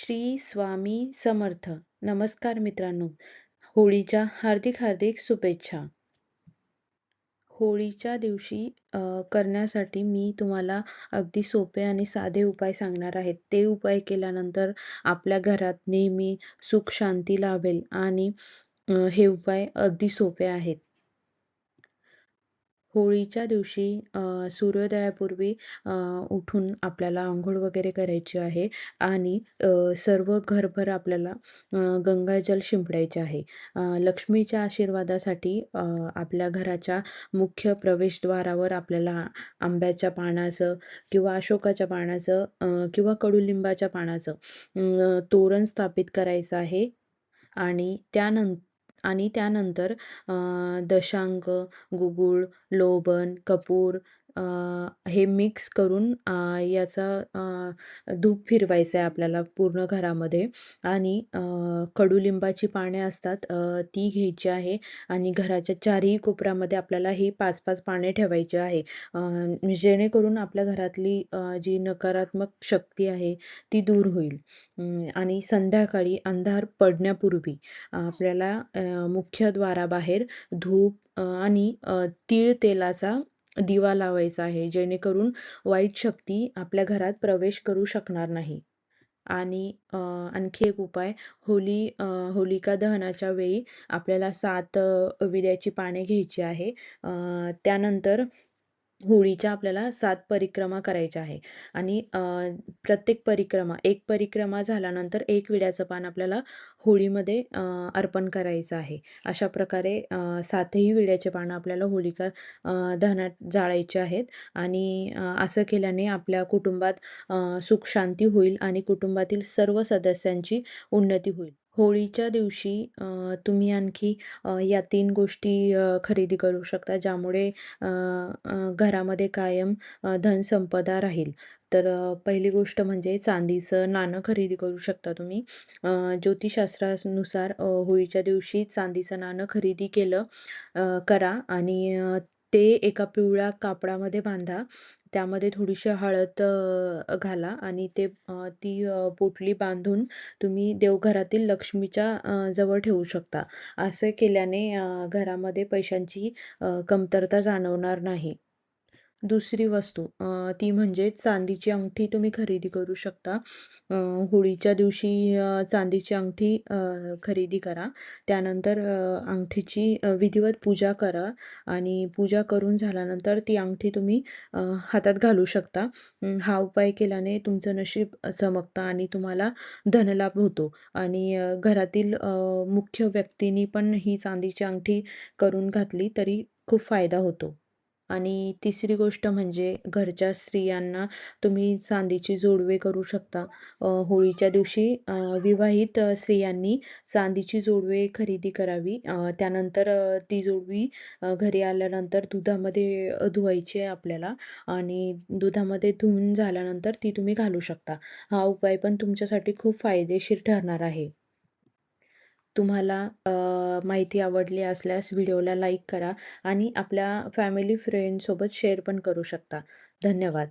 श्री स्वामी समर्थ. नमस्कार मित्रांनो. होळीच्या हार्दिक हार्दिक शुभेच्छा. होळीच्या दिवशी करण्यासाठी मी तुम्हाला अगदी सोपे आणि साधे उपाय सांगणार आहेत ते उपाय केल्यानंतर आपल्या घरात नेहमी सुख शांती लाभेल आणि हे उपाय अगदी सोपे आहेत. होळीच्या दिवशी सूर्योदयापूर्वी उठून आपल्याला आंघोळ वगैरे करायची आहे आणि सर्व घरभर आपल्याला गंगाजल शिंपडायचे आहे. लक्ष्मीच्या आशीर्वादासाठी आपल्या घराच्या मुख्य प्रवेशद्वारावर आपल्याला आंब्याच्या पानाचं किंवा अशोकाच्या पानाचं किंवा कडुलिंबाच्या पानाचं तोरण स्थापित करायचं आहे. आणि त्यानंतर आणि त्यानंतर दशांक, गुगुळ, लोबन, कपूर हे मिक्स करून याचा धूप फिरवायचं आहे आपल्याला पूर्ण घरामध्ये. आणि कडुलिंबाची पाने असतात ती घ्यायची आहे. आणि घराच्या चारही कोपऱ्यामध्ये आपल्याला ही पाच पाच पाने ठेवायची आहे. जेणेकरून आपल्या घरातली जी नकारात्मक शक्ती आहे ती दूर होईल. आणि संध्याकाळी अंधार पडण्यापूर्वी आपल्याला मुख्य द्वाराबाहेर धूप आणि अ, तीळ तेलाचा दिवा लावायचा आहे जेणेकरून वाईट शक्ती आपल्या घरात प्रवेश करू शकणार नाही. आणि आणखी एक उपाय होली होलिका दहनाच्या वेळी आपल्याला सात विड्याची पाने घ्यायची आहे. त्यानंतर होळीच्या आपल्याला सात परिक्रमा करायच्या आहे. आणि अ, प्रत्येक परिक्रमा एक परिक्रमा झाल्यानंतर एक विड्याचं पान आपल्याला होळीमध्ये अ, अर्पण करायचं आहे. अशा प्रकारे अ, सातही विड्याचे पानं आपल्याला होलिका अ, दहनात जाळायचे आहेत. आणि अ, असं केल्याने आपल्या कुटुंबात अ, सुख शांती होईल आणि कुटुंबातील सर्व सदस्यांची उन्नती होईल. होळीच्या दिवशी तुम्ही आणखी या तीन गोष्टी खरेदी करू शकता ज्यामुळे घरामध्ये कायम धनसंपदा राहील. तर पहिली गोष्ट म्हणजे चांदीचं नाणं खरेदी करू शकता तुम्ही. ज्योतिषशास्त्रानुसार होळीच्या दिवशी चांदीचं नाणं खरेदी केलं करा आणि ते एका पिवळ्या कापडामध्ये बांधा. त्यामध्ये थोडीशी हळद घाला आणि ते ती पोटली बांधून तुम्ही देवघरातील लक्ष्मीच्या जवळ ठेवू शकता. असे केल्याने घरामध्ये पैशांची कमतरता जाणवणार नाही. दुसरी वस्तू ती म्हणजे चांदीची अंगठी तुम्ही खरेदी करू शकता. होळीच्या दिवशी चांदीची अंगठी खरेदी करा. त्यानंतर अंगठीची विधिवत पूजा करा आणि पूजा करून झाल्यानंतर ती अंगठी तुम्ही हातात घालू शकता. हा उपाय केल्याने तुमचं नशीब चमकतं आणि तुम्हाला धनलाभ होतो. आणि घरातील मुख्य व्यक्तींनी पण ही चांदीची अंगठी करून घातली तरी खूप फायदा होतो. आणि तिसरी गोष्ट म्हणजे घरच्या स्त्रियांना तुम्ही चांदीची जोडवे करू शकता. होळीच्या दिवशी विवाहित स्त्रियांनी चांदीची जोडवे खरेदी करावी. त्यानंतर ती जोडवी घरी आल्यानंतर दुधामध्ये धुवायची आहे आपल्याला आणि दुधामध्ये धुवून झाल्यानंतर ती तुम्ही घालू शकता. हा उपाय पण तुमच्यासाठी खूप फायदेशीर ठरणार आहे. तुम्हाला माहिती आवडली असल्यास व्हिडिओला लाईक करा आणि आपल्या फॅमिली फ्रेंडसोबत शेअर पण करू शकता. धन्यवाद.